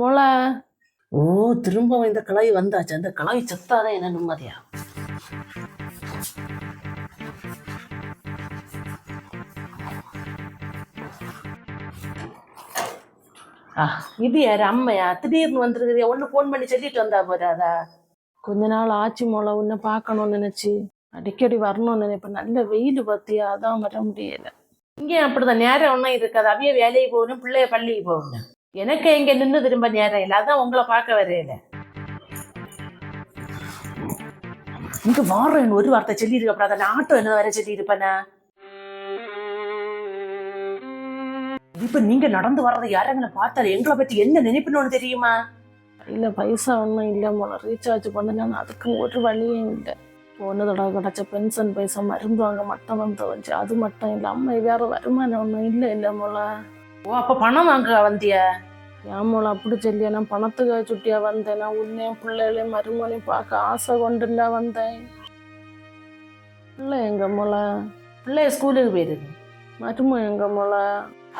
மோள. ஓ திரும்ப இந்த கிளவி வந்தாச்சு. அந்த கிளவி செத்தாதான் என்ன நிம்மதியா? இது யாரு? அம்மையா? திடீர்னு வந்துருக்குது ஒண்ணு ஃபோன் பண்ணி சொல்லிட்டு வந்தா போறாதா கொஞ்ச நாள் ஆச்சு மோள உன்னை பார்க்கணும்னு நினைச்சு. அடிக்கடி வரணும்னு நினைப்பேன் நல்ல வெயில் பத்தியா அதான் வர முடியல. இங்கே அப்படிதான். நேரம் ஒன்றும் இருக்காது. அவைய வேலைக்கு போகணும் பிள்ளைய பள்ளிக்கு போகணும். எனக்கு இங்க நின்று திரும்ப நேரம் இல்லை. அதான் உங்களை பார்க்க வரையில இங்க வாரம் ஒரு வார்த்தை சொல்லியிருக்க அப்புறம் அதை ஆட்டோ என்ன வேற சொல்லியிருப்பேனா? இப்ப நீங்க நடந்து வர்றதை யாரங்களை பார்த்தாலும் எங்களை பத்தி என்ன நினைப்பணும்னு தெரியுமா? இல்ல பைசா ஒன்றும் இல்லை மோள ரீசார்ஜ் பண்ணலாம் அதுக்கு ஒரு வழியும் இல்லை. ஒன்று தடவை கிடச்ச பென்ஷன் பைசா மருந்து வாங்க மட்டும் தான் தோச்சு அது மட்டும் இல்லை அம்மா வேற வருமானம் ஒன்றும் இல்லை இல்லை போல ஓ அப்ப பணம் வாங்க வந்தியா? ஏன் மோள அப்படி சொல்லியா? நான் பணத்துக்கு சுட்டியா வந்தேன். நான் உன்னையும் பிள்ளைகளையும் மருமனையும் பார்க்க ஆசை கொண்டுல வந்தேன். பிள்ளை எங்க மோள. பிள்ளைய ஸ்கூலுக்கு போயிருக்கு மரும எங்க மோள.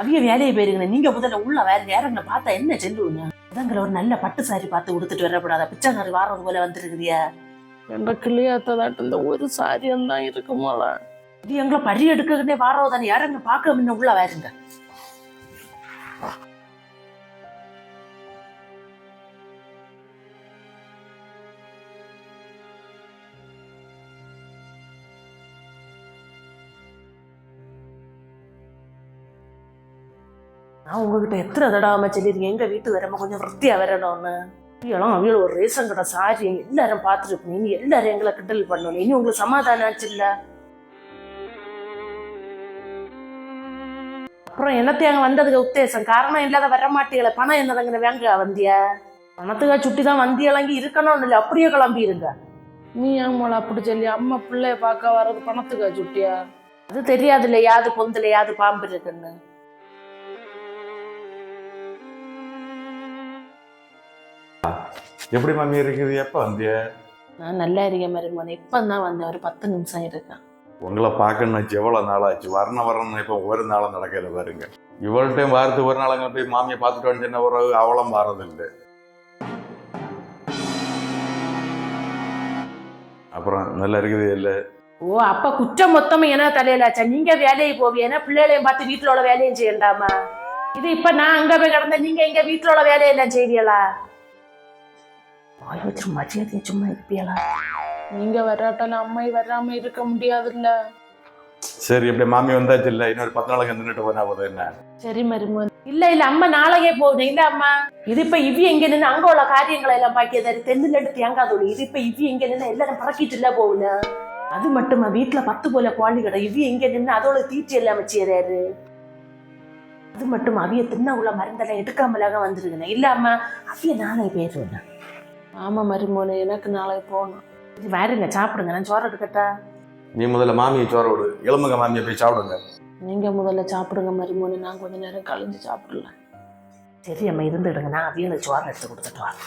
அவிய வேலையை போயிருங்க நீங்க முதல்ல உள்ள வேற நேரங்களை பார்த்தா என்ன செல்லுவீங்க? அதங்களை ஒரு நல்ல பட்டு சாரி பார்த்து உடுத்துட்டு வரப்படாத பிச்சைக்காரி வாரது போல வந்துருக்குதியா என்ற கிளியாத்ததாட்டு இந்த ஒரு சாரியம் தான் இருக்கு மோள. இது எங்களை பறி எடுக்கவே வாரது தானே. யாரங்க பார்க்க முன்ன உள்ள வேறுங்க நான் உங்ககிட்ட எத்தனை தடவை சொல்லியிருக்கேன்? எங்க வீட்டு வரம கொஞ்சம் வൃത്തിயா வரணும்னு இப்படியெல்லாம் அவியல் ஒரு ரேஷன் கடை சாரி எல்லாரும் பார்த்துருப்பீங்க இனி எல்லாரும் எங்களை கிண்டல் பண்ணணும். இனி உங்களுக்கு சமாதானம் ஆச்சு இல்ல அப்புறம் என்னத்தையாங்க வந்ததுக்கு உத்தேசம்? காரணம் இல்லாத வர மாட்டீங்களே. பணம் என்னதங்கிற வேங்க வந்திய? பணத்துக்கா சுட்டி தான் வந்தியலங்கி இருக்கணும்னு இல்லை அப்படியே கிளம்பி இருங்க நீ ஏன் அப்படி சொல்லி அம்மா பிள்ளைய பார்க்க வர்றது பணத்துக்கா சுட்டியா? அது தெரியாதுல்ல யாது பொந்துல யாது பாம்பு இருக்குன்னு. எப்படி மம்மி இருக்குது? எப்போ வந்திய நான் நல்லா இருக்கேன் மருமோனே இப்போ தான் வந்தேன். ஒரு பத்து நிமிஷம் இருக்கேன். உங்களை பார்க்கணுச்சு எவ்வளோ நாளாச்சு? வரணும் வரணும் இப்போ ஒரு நாளும் நடக்கல பாருங்க. இவள்கிட்டையும் வாரத்து ஒரு நாள் அங்கே போய் மாமியை பார்த்துட்டு வந்து சின்ன ஒரு அவலம் வாரதில்லை. அப்புறம் நல்லா இருக்குது இல்லை? ஓ அப்ப குற்றம் மொத்தமும் என்ன தலையிலாச்சா நீங்க வேலையை போவீங்க. பிள்ளைகளையும் பார்த்து வீட்டுல உள்ள வேலையும் செய்யண்டாமா இது இப்ப நான் அங்க போய் கிடந்த நீங்க எங்க வீட்டுல உள்ள வேலையெல்லாம் செய்வீங்களா? வாய் வச்சு மரியாதையை சும்மா இருப்பீங்களா நீங்க வராட்டால அம்மை வராம இருக்க முடியாதுல்ல. சரி இப்படி மாமி வந்தாச்சு இல்லை இன்னொரு பத்து நாளைக்கு நின்றுட்டு போனா போதும் என்ன? சரி மருமோன் இல்ல இல்ல அம்மா நாளைக்கே போகணும் இல்ல அம்மா. இது இப்ப இவ்வி எங்க நின்று அங்க உள்ள காரியங்களை எல்லாம் பாக்கியதாரு தென்னில் எடுத்து தேங்காய் தோழி இது இப்ப இவ்வி எங்க நின்று எல்லாரும் பறக்கிட்டு இல்ல போகணும் அது மட்டுமா வீட்டுல பத்து போல கோழி கடை. இவ்வி எங்க நின்று அதோட தீச்சி எல்லாம் வச்சுறாரு அது மட்டும் அவிய தின்ன உள்ள மருந்தெல்லாம் எடுக்காமலாக வந்திருக்கணும் இல்ல அம்மா. அவிய நாளைக்கு போயிருவேன் ஆமா மருமோனே எனக்கு நாளைக்கு போகணும். இது வேறுங்க சாப்பிடுங்க நான் சோறு எடுக்கட்டா? நீ முதல்ல மாமியை சோற விடு. எலும்புங்க மாமியை போய் சாப்பிடுங்க. நீங்க முதல்ல சாப்பிடுங்க மருமோனே நான் கொஞ்ச நேரம் கழிஞ்சு சாப்பிடலாம். சரி அம்மா இருந்துடுங்க நான் அவியலுக்கு சோறு எடுத்து கொடுத்துட்டு வரேன்.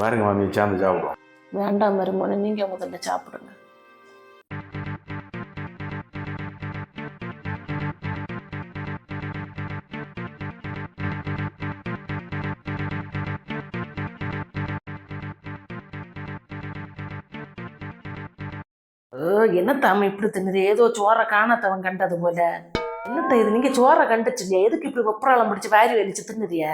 பாருங்க மாமி சேர்ந்து சாப்பிடுவோம். வேண்டாம் மருமோனே நீங்க முதல்ல சாப்பிடுங்க. என்னத்தாம இப்படி தின்னுது? ஏதோ சோறை காணத்தவன் கண்டது போல. என்னத்த இது? நீங்க சோறை கண்டுச்சுங்க. எதுக்கு இப்படி வெப்பராளம் பிடிச்சு வாரி வெளிச்சு தின்னுதிய?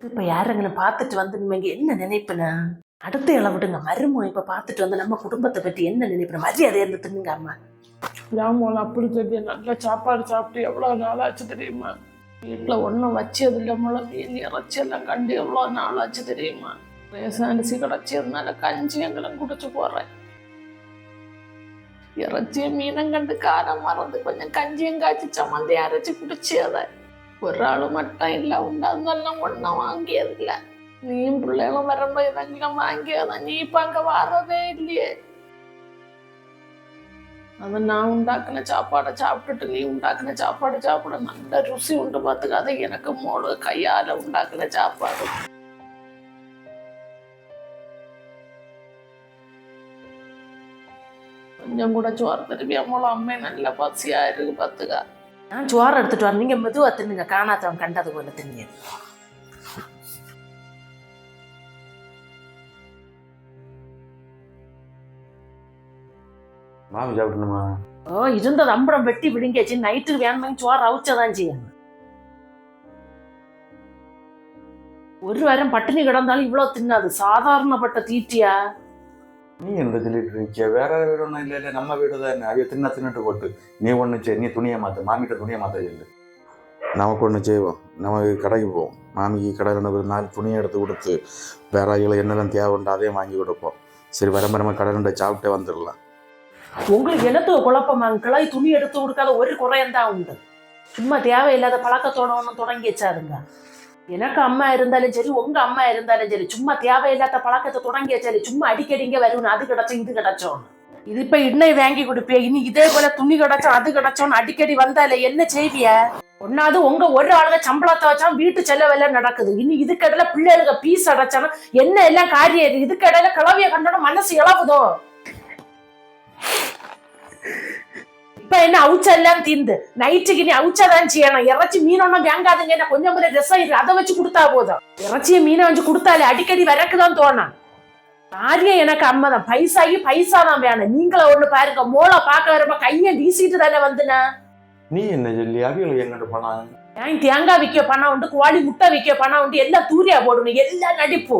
இப்ப யாருங்களும் பார்த்துட்டு வந்து நீங்க என்ன நினைப்புனா? அடுத்த இலை விடுங்க. மருமோ இப்ப பார்த்துட்டு வந்து நம்ம குடும்பத்தை பற்றி என்ன நினைப்புன? மரியாதை இருந்து தின்னுங்க அம்மா. ஜாமோல அப்படி சொல்லி நல்லா சாப்பாடு சாப்பிட்டு எவ்வளோ நாள் ஆச்சு தெரியுமா? வீட்டில் ஒன்றும் வச்சது இல்லை முளை இறைச்சி எல்லாம் கண்டு எவ்வளோ நாள் ஆச்சு தெரியுமா? ரேஷன் அரிசி கிடச்சதுனால கஞ்சி எங்களும் குடிச்சு போகிறேன் இறைச்சியும் மீனும் கண்டு காரம் மறந்து கொஞ்சம் கஞ்சியும் காய்ச்சி சம்மந்தி அரைச்சி குடிச்சு அதை. ஒரு ஆள் மட்டும் இல்லை உண்டாந்தெல்லாம் ஒன்றும் வாங்கியதில்லை நீயும் பிள்ளைகளும் வரும்போது இதெல்லாம் வாங்கியதான் நீ இப்போ அங்கே வரதே இல்லையே. அது நான் உண்டாக்குன சாப்பாடை சாப்பிட்டுட்டு நீ உண்டாக்குன சாப்பாடு சாப்பிட. நல்ல ருசி உண்டு பார்த்துக்க. அது எனக்கு மோளு கையால் உண்டாக்குன சாப்பாடு. கொஞ்சம் கூட சோறு திருப்பி அம்மாவும் அம்மே நல்ல பசியா இருக்கு பார்த்துக்க. நான் சோறு எடுத்துட்டு வரேன் நீங்க மெதுவா தின்னுங்க. காணாதவன் கண்டது போல தின்னுங்க மாமி சாப்பிடணுமா? ஓ இருந்தது அம்பரம் வெட்டி விழுங்கியாச்சு. நைட்டுக்கு வேணுமெங்க சோறு அவிச்சதான் செய்யணும். ஒரு வாரம் பட்டினி கிடந்தாலும் இவ்வளவு தின்னாது. சாதாரணப்பட்ட தீட்டியா? நீ என்ன சொல்லிட்டு இருக்கிய வேற வீடு ஒன்றும் இல்லை இல்லை நம்ம வீடு தான். அவைய தின்ன தின்னுட்டு போட்டு. நீ ஒன்று செய் நீ துணியை மாற்று மாமிகிட்ட துணியை மாற்ற சொல்லு. நமக்கு ஒன்று செய்வோம். நம்ம கடைக்கு போவோம். மாமிக்கு கடையில் ரெண்டு நாலு துணியை எடுத்து கொடுத்து வேற ஆளுகளை என்னெல்லாம் தேவைண்டோ அதையும் வாங்கி கொடுப்போம். சரி வர நம்ம கடை ரெண்டு சாப்பிட்டே வந்துடலாம். உங்களுக்கு என்னத்துக்கு குழப்பமாங்க கிளை துணி எடுத்து கொடுக்காத ஒரு குறையந்தான் உண்டு. சும்மா தேவையில்லாத பழக்கத்தோட ஒன்றும் தொடங்கி வச்சாருங்க. எனக்கு அம்மா இருந்தாலும் சரி உங்க அம்மா இருந்தாலும் சரி சும்மா தேவையில்லாத பழக்கத்தை தொடங்கி வச்சாரு சும்மா அடிக்கடி இங்கே வரும் அது கிடைச்சோம் இது கிடைச்சோம் இது இப்ப இன்னை வாங்கி கொடுப்பே இனி இதே போல துணி கிடைச்சோம் அது கிடைச்சோம் அடிக்கடி வந்தால என்ன செய்விய? ஒன்னாவது உங்க ஒரு ஆளுங்க சம்பளத்தை வச்சா வீட்டு செலவெல்லாம் நடக்குது. இனி இதுக்கடையில பிள்ளைகளுக்கு பீஸ் அடைச்சாலும் என்ன எல்லாம் காரியம் இது? இதுக்கடையில கிளவிய கண்டோட மனசு இழவுதோ? என்ன நைட்டுக்கு நீ அவுச்சாதான் செய்யணும். இறைச்சி மீன் ஒன்றும் வாங்காதுங்க. என்ன கொஞ்சம் கூட ரசம் இருக்கு அதை வச்சு கொடுத்தா போதும். இறைச்சிய மீனை வச்சு கொடுத்தாலே அடிக்கடி வரக்குதான் தோணும். காரியம் எனக்கு அம்மதான் பைசாகி பைசா தான் வேணும். நீங்கள ஒண்ணு பாருங்க. மோளை பார்க்க வரப்ப கையை வீசிட்டு தானே வந்துன? நீ என்ன சொல்லி அவியல் எங்கிட்ட பணம்? ஏன் தேங்காய் விற்க பணம் உண்டு கோழி முட்டை விற்க பணம் உண்டு எல்லாம் தூரியா போடணும். எல்லாம் நடிப்பு.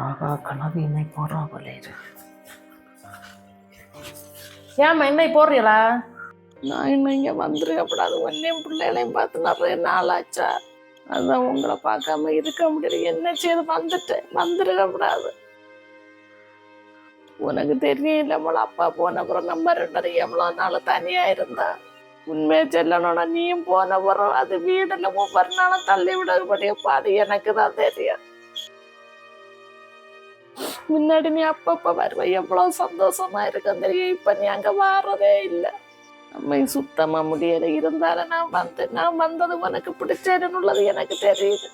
ஆகா கனவு என்னை போடுறா போல ஏம்மா என்னை போடுறீங்களா? நான் இன்னும் இங்கே வந்துருக்கப்படாது ஒன்றையும் பிள்ளைகளையும் பார்த்து நிறைய நாளாச்சா அதான் உங்களை பார்க்காம இருக்க முடியல. என்ன செய்து வந்துட்டேன்? வந்துருக்கப்படாது உனக்கு தெரியல போல அப்பா போன அப்புறம் நம்ம ரெண்டரை எவ்வளோ நாள் தனியா இருந்தா? உண்மையை சொல்லணும்னா நீயும் போன பிறகு அது வீடுல ஒவ்வொரு நாளும் தள்ளி விடக்கூடியப்பா அது எனக்கு தான் தெரியும். முன்னாடி நீ அப்பப்ப வருவ. எவ்வளவு சந்தோஷமா இருக்கும் தெரியும் இப்ப நீ அங்க வாரதே இல்லை. அம்மை சுத்தமா முடியல. இருந்தாலும் நான் வந்து நான் வந்தது உனக்கு பிடிச்சதுன்னுள்ளது எனக்கு தெரியுது.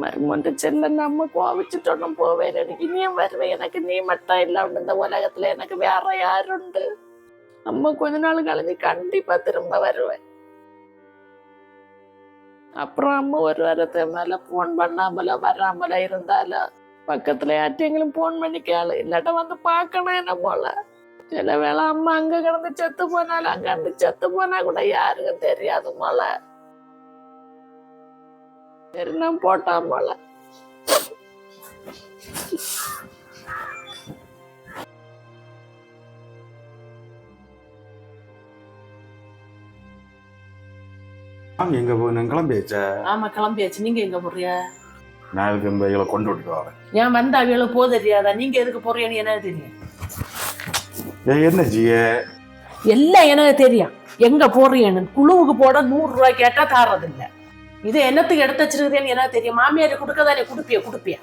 மருமண்டு செல்ல நம்ம கோவிச்சுட்டோன்னு போவேன். எனக்கு இனியும் வருவேன். எனக்கு நீ மட்டும் இல்ல. இந்த உலகத்துல எனக்கு வேற யாருண்டு? நம்ம கொஞ்ச நாள் கழிஞ்சு கண்டிப்பா திரும்ப வருவேன். அப்புறம் அம்மா ஒரு வாரத்தை மேலே ஃபோன் பண்ணாமல வராமல இருந்தால பக்கத்தில் யார்ட்டையும் ஃபோன் பண்ணி கேளு. இல்லாட்ட வந்து பார்க்கணும் என்ன போல. சில வேளை அம்மா அங்கே கிடந்து செத்து போனாலும் அங்கே இருந்து செத்து போனா கூட யாருக்கும் தெரியாது போல. சரி நான் போட்டான் போல. எங்கே போய் கிளம்பியாச்சா? ஆமா கிளம்பியாச்சு. நீங்க எங்க போறியா நாளைக்கு இந்த இவளை கொண்டு விட்டுட்டு வரேன்? ஏன் வந்த அவியலும் போக தெரியாதா? நீங்க எதுக்கு போறீங்கன்னு எனக்கு தெரியும்? ஏய், என்ன ஜிய? எல்லாம் எனக்கு தெரியும். எங்க போறீங்கன்னு. குழுவுக்கு போட நூறு ரூபாய் கேட்டா தாரதில்ல. இது என்னத்துக்கு எடுத்து வச்சிருக்குதுன்னு எனக்கு தெரியும். மாமியார் கொடுக்கதானே கொடுப்பிய? கொடுப்பிய?